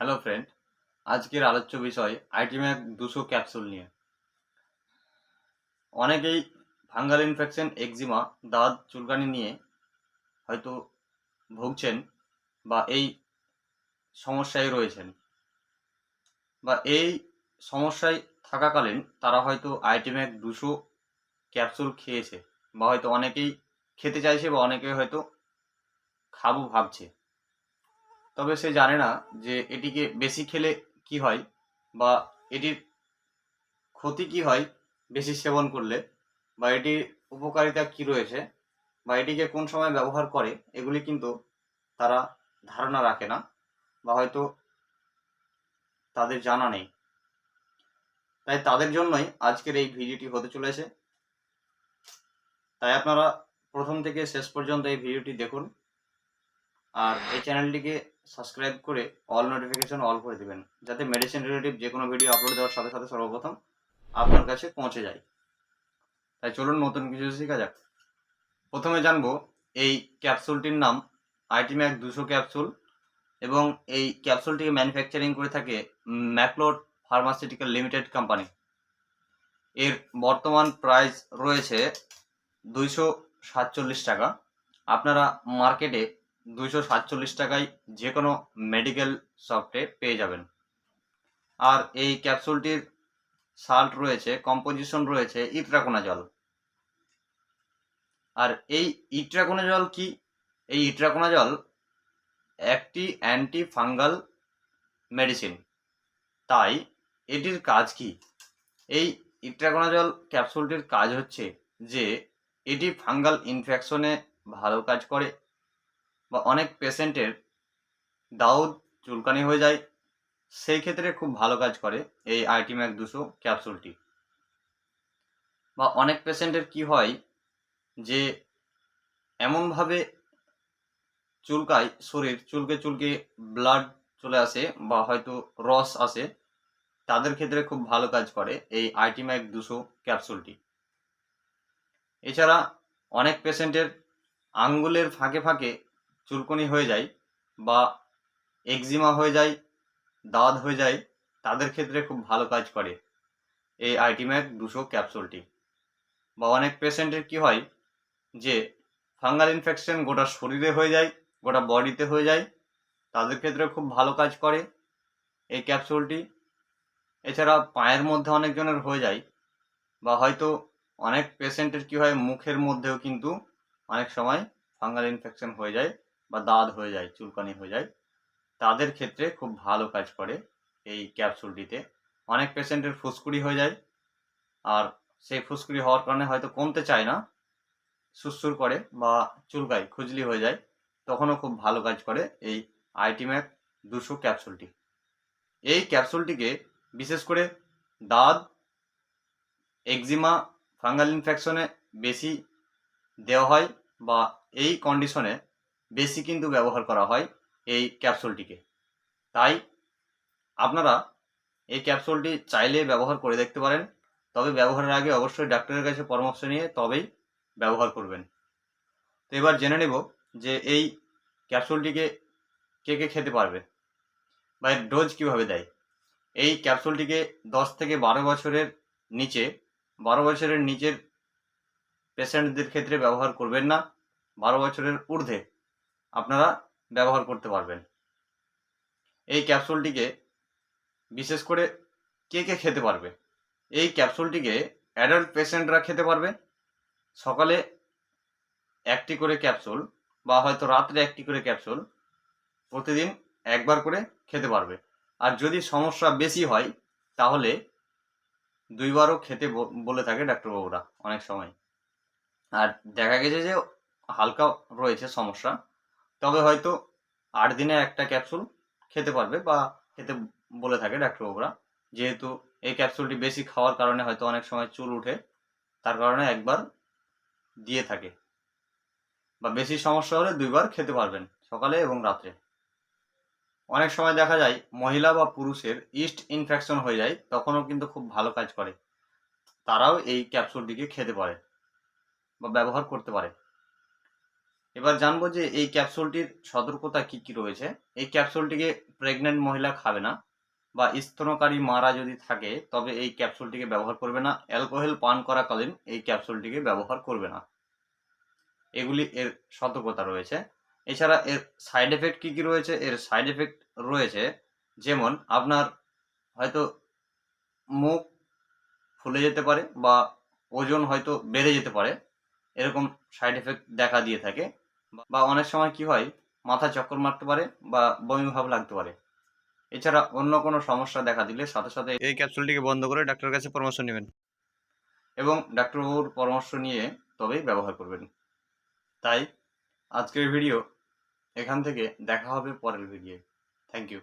Hello friend আজকের আলোচ্য বিষয় আইটিম্যাক দুশো ক্যাপসুল নিয়ে। অনেকেই ফাঙ্গাল ইনফেকশন এক্সিমা দাঁত, চুলকানি নিয়ে হয়তো ভুগছেন বা এই সমস্যায় রয়েছেন। বা এই সমস্যায় থাকাকালীন তারা হয়তো আইটিম্যাক দুশো ক্যাপসুল খেয়েছে বা হয়তো অনেকেই খেতে চাইছে বা অনেকে হয়তো খাব ভাবছে। তবে সে জানে না যে এটিকে বেশি খেলে কি হয় বা এটির ক্ষতি কি হয় বেশি সেবন করলে বা এটির উপকারিতা কি রয়েছে বা এটিকে কোন সময় ব্যবহার করে এগুলি কিন্তু তারা ধারণা রাখে না বা হয়তো তাদের জানা নেই। তাই তাদের জন্যই আজকের এই ভিডিওটি হতে চলেছে। তাই আপনারা প্রথম থেকে শেষ পর্যন্ত এই ভিডিওটি দেখুন। আর এই চ্যানেলটিকে সাবস্ক্রাইব করে অল নোটিফিকেশন অল করে দিবেন, যাতে মেডিসিন রিলেটিভ যে কোনো ভিডিও আপলোড দেওয়ার সাথে সাথে সর্বপ্রথম আপনার কাছে পৌঁছে যায়। তাই চলুন নতুন কিছু শেখা যাক। প্রথমে জানব এই ক্যাপসুলটির নাম আইটিম্যাক দুশো ক্যাপসুল এবং এই ক্যাপসুলটিকে ম্যানুফ্যাকচারিং করে থাকে ম্যাকলোড ফার্মাসিউটিক্যাল লিমিটেড কোম্পানি। এর বর্তমান প্রাইস রয়েছে দুইশো সাতচল্লিশ টাকা। আপনারা মার্কেটে দুইশো সাতচল্লিশ টাকায় যে কোনো মেডিকেল শপে পেয়ে যাবেন। আর এই ক্যাপসুলটির সাল্ট রয়েছে কম্পোজিশন রয়েছে ইট্রাকোনা জল আর এই ইট্রাকোনা জল কি? এই ইট্রাকোনা জল একটি অ্যান্টি ফাঙ্গাল মেডিসিন তাই এটির কাজ কি? এই ইট্রাকোনা জল ক্যাপসুলটির কাজ হচ্ছে যে, এটি ফাঙ্গাল ইনফেকশনে ভালো কাজ করে বা অনেক পেশেন্টের দাউদ চুলকানি হয়ে যায়, সেই ক্ষেত্রে খুব ভালো কাজ করে এই আইটিম্যাক দুশো ক্যাপসুলটি। বা অনেক পেশেন্টের কি হয় যে, এমনভাবে চুলকায়, শরীর চুলকে চুলকে ব্লাড চলে আসে বা হয়তো রস আসে, তাদের ক্ষেত্রে খুব ভালো কাজ করে এই আইটিম্যাক দুশো ক্যাপসুলটি। এছাড়া অনেক পেশেন্টের আঙ্গুলের ফাঁকে ফাঁকে চুলকনি হয়ে যায় বা একজিমা হয়ে যায়, দাঁত হয়ে যায়, তাদের ক্ষেত্রে খুব ভালো কাজ করে এই আইটিম্যাক দুশো ক্যাপসুলটি। বা অনেক পেশেন্টের কি হয় যে ফাঙ্গাল ইনফেকশন গোটা শরীরে হয়ে যায়, গোটা বডিতে হয়ে যায়, তাদের ক্ষেত্রে খুব ভালো কাজ করে এই ক্যাপসুলটি। এছাড়া পায়ের মধ্যে অনেকজনের হয়ে যায় বা হয়তো অনেক পেশেন্টের কি হয় মুখের মধ্যেও কিন্তু অনেক সময় ফাঙ্গাল ইনফেকশন হয়ে যায়। বা দাঁত হয়ে যায়, চুলকানি হয়ে যায়, তাদের ক্ষেত্রে খুব ভালো কাজ করে এই ক্যাপসুলটিতে। অনেক পেশেন্টের ফুসকুড়ি হয়ে যায়, আর সেই ফুসকুড়ি হওয়ার কারণে হয়তো কমতে চায় না সুসুর করে বা চুলকায়, খুজলি হয়ে যায়, তখনও খুব ভালো কাজ করে এই আইটিম্যাক দুশো ক্যাপসুলটি। এই ক্যাপসুলটিকে বিশেষ করে দাঁত, এক্সিমা, ফাঙ্গাল ইনফেকশনে বেশি দেওয়া হয় বা এই কন্ডিশনে বেশি কিন্তু ব্যবহার করা হয় এই ক্যাপসুলটিকে। তাই আপনারা এই ক্যাপসুলটি চাইলে ব্যবহার করে দেখতে পারেন, তবে ব্যবহারের আগে অবশ্যই ডাক্তারের কাছে পরামর্শ নিয়ে তবেই ব্যবহার করবেন। তো এবার জেনে নেব যে এই ক্যাপসুলটিকে কে কে খেতে পারবে বা এর ডোজ কীভাবে দেয়। এই ক্যাপসুলটিকে দশ থেকে বারো বছরের নিচে, বারো বছরের নিচের পেশেন্টদের ক্ষেত্রে ব্যবহার করবেন না, বারো বছরের ঊর্ধ্বে আপনারা ব্যবহার করতে পারবেন। এই ক্যাপসুলটিকে বিশেষ করে কে কে খেতে পারবে? এই ক্যাপসুলটিকে অ্যাডাল্ট পেশেন্টরা খেতে পারবে। সকালে একটি করে ক্যাপসুল বা হয়তো রাত্রে একটি করে ক্যাপসুল প্রতিদিন একবার করে খেতে পারবে। আর যদি সমস্যা বেশি হয়, তাহলে দুইবারও খেতে বলে থাকে ডাক্তারবাবুরা অনেক সময়। আর দেখা গেছে যে হালকা রয়েছে সমস্যা। তবে হয়তো আট দিনে একটা ক্যাপসুল খেতে পারবে বা খেতে বলে থাকে ডাক্তারবাবুরা। যেহেতু এই ক্যাপসুলটি বেশি খাওয়ার কারণে হয়তো অনেক সময় চুল উঠে, তার কারণে একবার দিয়ে থাকে। বা বেশি সমস্যা হলে দুইবার খেতে পারবেন, সকালে এবং রাত্রে। অনেক সময় দেখা যায়, মহিলা বা পুরুষের ইস্ট ইনফেকশন হয়ে যায়, তখনও কিন্তু খুব ভালো কাজ করে। তারাও এই ক্যাপসুলটিকে খেতে পারে বা ব্যবহার করতে পারে। এবার জানব যে এই ক্যাপসুলটির সতর্কতা কি কি রয়েছে। এই ক্যাপসুলটিকে প্রেগনেন্ট মহিলা খাবে না বা স্তনকারী মারা যদি থাকে, তবে এই ক্যাপসুলটিকে ব্যবহার করবে না। অ্যালকোহল পান করাকালীন এই ক্যাপসুলটিকে ব্যবহার করবে না। এগুলি এর সতর্কতা রয়েছে। এছাড়া এর সাইড এফেক্ট কী কী রয়েছে? এর সাইড এফেক্ট রয়েছে যেমন আপনার হয়তো মুখ ফুলে যেতে পারে বা ওজন হয়তো বেড়ে যেতে পারে, এরকম সাইড এফেক্ট দেখা দিয়ে থাকে। বা অনেক সময় কি হয়, মাথা চক্কর মারতে পারে বা বমি ভাব লাগতে পারে। এছাড়া অন্য কোনো সমস্যা দেখা দিলে সাথে সাথে এই ক্যাপসুলটিকে বন্ধ করে ডাক্তারের কাছে পরামর্শ নেবেন। এবং ডাক্তারবাবুর পরামর্শ নিয়ে তবেই ব্যবহার করবেন। তাই আজকের ভিডিও এখান থেকে দেখা হবে পরের ভিডিও থ্যাংক ইউ।